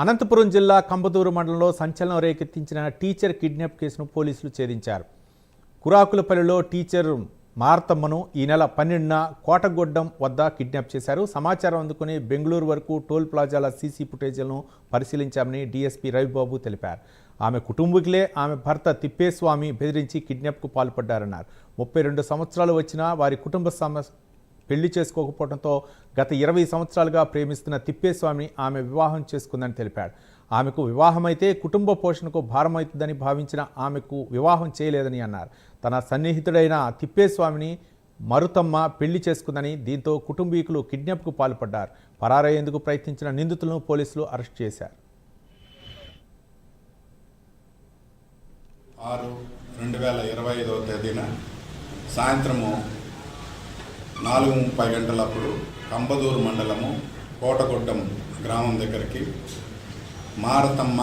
అనంతపురం జిల్లా కంబదూరు మండలంలో సంచలనం రేకెత్తించిన టీచర్ కిడ్నాప్ కేసును పోలీసులు ఛేదించారు. కురాకులపల్లిలో టీచర్ మారతమ్మను ఈ నెల పన్నెండున కోటగొడ్డం వద్ద కిడ్నాప్ చేశారు. సమాచారం అందుకుని బెంగళూరు వరకు టోల్ ప్లాజాల సీసీ ఫుటేజ్లను పరిశీలించామని డీఎస్పీ రవిబాబు తెలిపారు. ఆమె కుటుంబీకులే ఆమె భర్త తిప్పేస్వామి బెదిరించి కిడ్నాప్కు పాల్పడ్డారన్నారు. ముప్పై రెండు సంవత్సరాలు వచ్చినా వారి కుటుంబ సమస్య పెళ్ళి చేసుకోకపోవడంతో గత ఇరవై సంవత్సరాలుగా ప్రేమిస్తున్న తిప్పేస్వామిని ఆమె వివాహం చేసుకుందని తెలిపాడు. ఆమెకు వివాహమైతే కుటుంబ పోషణకు భారమవుతుందని భావించిన ఆమెకు వివాహం చేయలేదని అన్నారు. తన సన్నిహితుడైన తిప్పేస్వామిని మరుతమ్మ పెళ్ళి చేసుకుందని దీంతో కుటుంబీకులు కిడ్నాప్కు పాల్పడ్డారు. పరారయ్యేందుకు ప్రయత్నించిన నిందితులను పోలీసులు అరెస్ట్ చేశారు. ఆరు రెండు వేల ఇరవై ఐదవ తేదీన సాయంత్రము నాలుగు ముప్పై గంటలప్పుడు కంబదూరు మండలము కోటగొడ్డం గ్రామం దగ్గరికి మారతమ్మ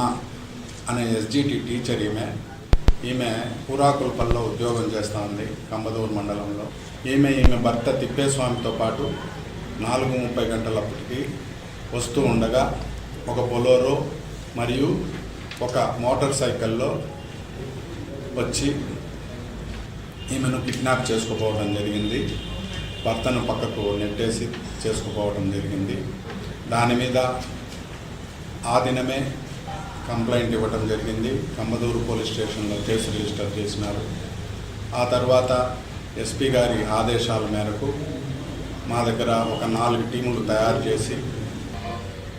అనే ఎస్జిటి టీచర్ ఈమె ఈమె పురాకుల్పల్లో ఉద్యోగం చేస్తూ ఉంది కంబదూరు మండలంలో. ఈమె ఈమె భర్త తిప్పేస్వామితో పాటు నాలుగు ముప్పై గంటలప్పటికి వస్తూ ఉండగా ఒక బొలోరో మరియు ఒక మోటార్ సైకిల్లో వచ్చి ఈమెను కిడ్నాప్ చేసుకుపోవడం జరిగింది. భర్తను పక్కకు నెట్టేసి చేసుకుపోవడం జరిగింది. దాని మీద ఆ దినమే కంప్లైంట్ ఇవ్వడం జరిగింది. కమ్మదూరు పోలీస్ స్టేషన్లో కేసు రిజిస్టర్ చేసినారు. ఆ తర్వాత ఎస్పీ గారి ఆదేశాల మేరకు మా దగ్గర ఒక నాలుగు టీములు తయారు చేసి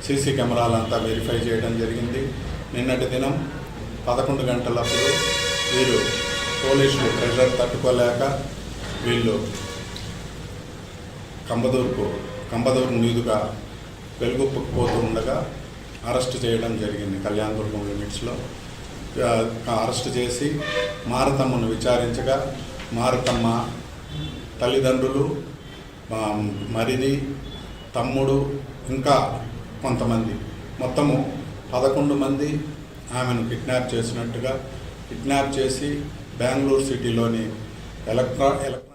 సీసీ కెమెరాలంతా వెరిఫై చేయడం జరిగింది. నిన్నటి దినం పదకొండు గంటలప్పుడు వీరు పోలీసులు ప్రెషర్ తట్టుకోలేక వీళ్ళు కంబదూరుకు కంబదూరు మీదుగా వెలుగుప్పుకు పోతూ ఉండగా అరెస్ట్ చేయడం జరిగింది కళ్యాణదుర్గం లిమిట్స్లో అరెస్ట్ చేసి మారతమ్మను విచారించగా మారతమ్మ తల్లిదండ్రులు మరిది తమ్ముడు ఇంకా కొంతమంది మొత్తము పదకొండు మంది ఆమెను కిడ్నాప్ చేసినట్టుగా కిడ్నాప్ చేసి బెంగళూరు సిటీలోని ఎలక్ట్రా ఎలక్ట్రా